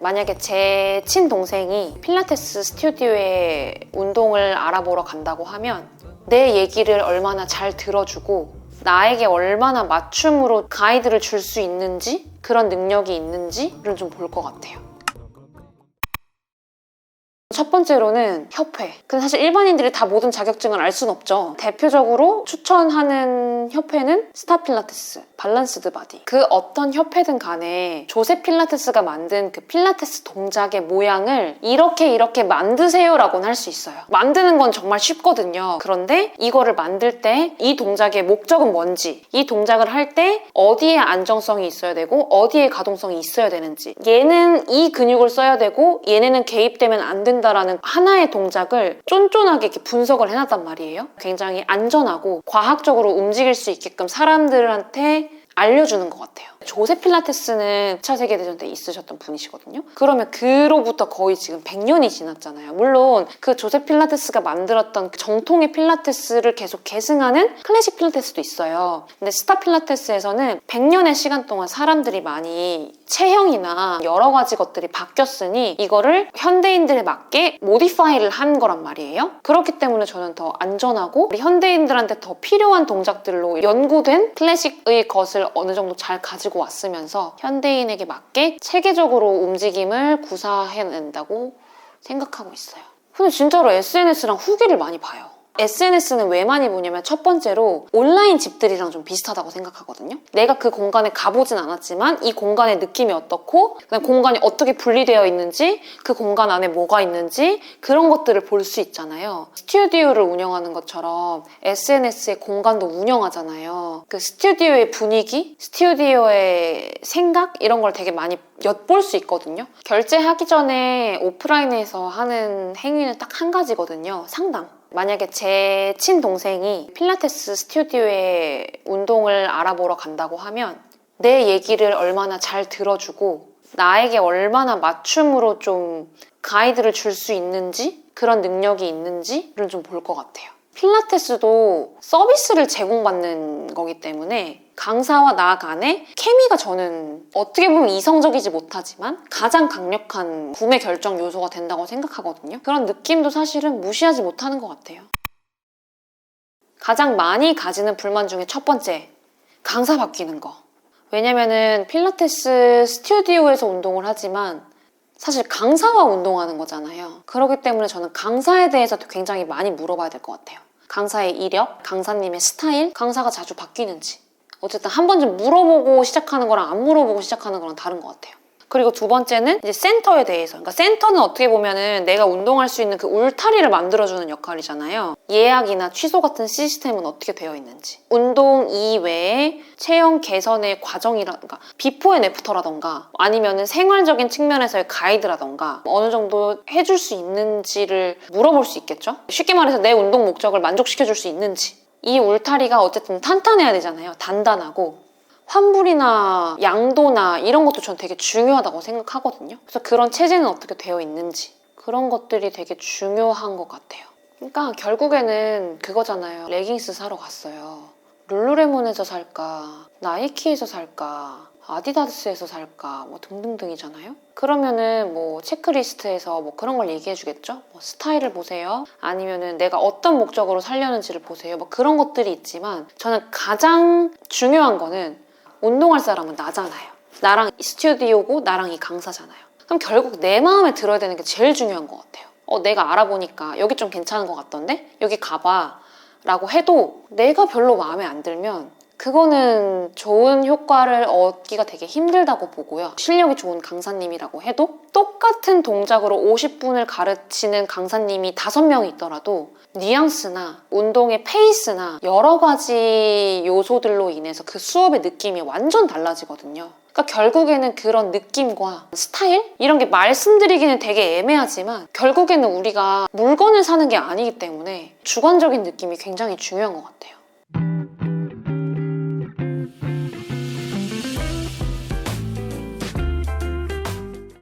만약에 제 친동생이 필라테스 스튜디오에 운동을 알아보러 간다고 하면 내 얘기를 얼마나 잘 들어주고 나에게 얼마나 맞춤으로 가이드를 줄 수 있는지 그런 능력이 있는지를 좀 볼 것 같아요. 첫 번째로는 협회. 근데 사실 일반인들이 다 모든 자격증을 알 수는 없죠. 대표적으로 추천하는 협회는 스타 필라테스, 밸런스드 바디. 그 어떤 협회든 간에 조세 필라테스가 만든 그 필라테스 동작의 모양을 이렇게 이렇게 만드세요라고는 할 수 있어요. 만드는 건 정말 쉽거든요. 그런데 이거를 만들 때 이 동작의 목적은 뭔지, 이 동작을 할 때 어디에 안정성이 있어야 되고 어디에 가동성이 있어야 되는지, 얘는 이 근육을 써야 되고 얘네는 개입되면 안 된다 라는 하나의 동작을 쫀쫀하게 이렇게 분석을 해놨단 말이에요. 굉장히 안전하고 과학적으로 움직일 수 있게끔 사람들한테 알려주는 것 같아요. 조세 필라테스는 2차 세계대전 때 있으셨던 분이시거든요. 그러면 그로부터 거의 지금 100년이 지났잖아요. 물론 그 조세 필라테스가 만들었던 그 정통의 필라테스를 계속 계승하는 클래식 필라테스도 있어요. 근데 스타 필라테스에서는 100년의 시간 동안 사람들이 많이 체형이나 여러 가지 것들이 바뀌었으니 이거를 현대인들에 맞게 모디파이를 한 거란 말이에요. 그렇기 때문에 저는 더 안전하고 우리 현대인들한테 더 필요한 동작들로 연구된 클래식의 것을 어느 정도 잘 가지고 왔으면서 현대인에게 맞게 체계적으로 움직임을 구사해낸다고 생각하고 있어요. 근데 진짜로 SNS랑 후기를 많이 봐요. SNS는 왜 많이 보냐면 첫 번째로 온라인 집들이랑 좀 비슷하다고 생각하거든요. 내가 그 공간에 가보진 않았지만 이 공간의 느낌이 어떻고 그다음 공간이 어떻게 분리되어 있는지 그 공간 안에 뭐가 있는지 그런 것들을 볼 수 있잖아요. 스튜디오를 운영하는 것처럼 SNS의 공간도 운영하잖아요. 그 스튜디오의 분위기, 스튜디오의 생각 이런 걸 되게 많이 엿볼 수 있거든요. 결제하기 전에 오프라인에서 하는 행위는 딱 한 가지거든요. 상담. 만약에 제 친동생이 필라테스 스튜디오에 운동을 알아보러 간다고 하면 내 얘기를 얼마나 잘 들어주고 나에게 얼마나 맞춤으로 좀 가이드를 줄 수 있는지 그런 능력이 있는지를 좀 볼 것 같아요. 필라테스도 서비스를 제공받는 거기 때문에 강사와 나 간의 케미가 저는 어떻게 보면 이성적이지 못하지만 가장 강력한 구매 결정 요소가 된다고 생각하거든요. 그런 느낌도 사실은 무시하지 못하는 것 같아요. 가장 많이 가지는 불만 중에 첫 번째, 강사 바뀌는 거. 왜냐면은 필라테스 스튜디오에서 운동을 하지만 사실 강사와 운동하는 거잖아요. 그렇기 때문에 저는 강사에 대해서도 굉장히 많이 물어봐야 될 것 같아요. 강사의 이력, 강사님의 스타일, 강사가 자주 바뀌는지. 어쨌든 한번좀 물어보고 시작하는 거랑 안 물어보고 시작하는 거랑 다른 것 같아요. 그리고 두 번째는 이제 센터에 대해서. 그러니까 센터는 어떻게 보면은 내가 운동할 수 있는 그 울타리를 만들어주는 역할이잖아요. 예약이나 취소 같은 시스템은 어떻게 되어 있는지. 운동 이외에 체형 개선의 과정이라든가 비포 앤 애프터라던가 아니면은 생활적인 측면에서의 가이드라던가 어느 정도 해줄 수 있는지를 물어볼 수 있겠죠? 쉽게 말해서 내 운동 목적을 만족시켜줄 수 있는지. 이 울타리가 어쨌든 탄탄해야 되잖아요. 단단하고. 환불이나 양도나 이런 것도 전 되게 중요하다고 생각하거든요. 그래서 그런 체제는 어떻게 되어 있는지 그런 것들이 되게 중요한 것 같아요. 그러니까 결국에는 그거잖아요. 레깅스 사러 갔어요. 룰루레몬에서 살까, 나이키에서 살까, 아디다스에서 살까, 뭐 등등등이잖아요. 그러면은 뭐 체크리스트에서 뭐 그런 걸 얘기해 주겠죠? 뭐 스타일을 보세요. 아니면은 내가 어떤 목적으로 살려는지를 보세요. 뭐 그런 것들이 있지만 저는 가장 중요한 거는 운동할 사람은 나잖아요. 나랑 이 스튜디오고 나랑 이 강사잖아요. 그럼 결국 내 마음에 들어야 되는 게 제일 중요한 것 같아요. 어, 내가 알아보니까 여기 좀 괜찮은 것 같던데? 여기 가봐. 라고 해도 내가 별로 마음에 안 들면 그거는 좋은 효과를 얻기가 되게 힘들다고 보고요. 실력이 좋은 강사님이라고 해도 똑같은 동작으로 50분을 가르치는 강사님이 5명이 있더라도 뉘앙스나 운동의 페이스나 여러 가지 요소들로 인해서 그 수업의 느낌이 완전 달라지거든요. 그러니까 결국에는 그런 느낌과 스타일? 이런 게 말씀드리기는 되게 애매하지만 결국에는 우리가 물건을 사는 게 아니기 때문에 주관적인 느낌이 굉장히 중요한 것 같아요.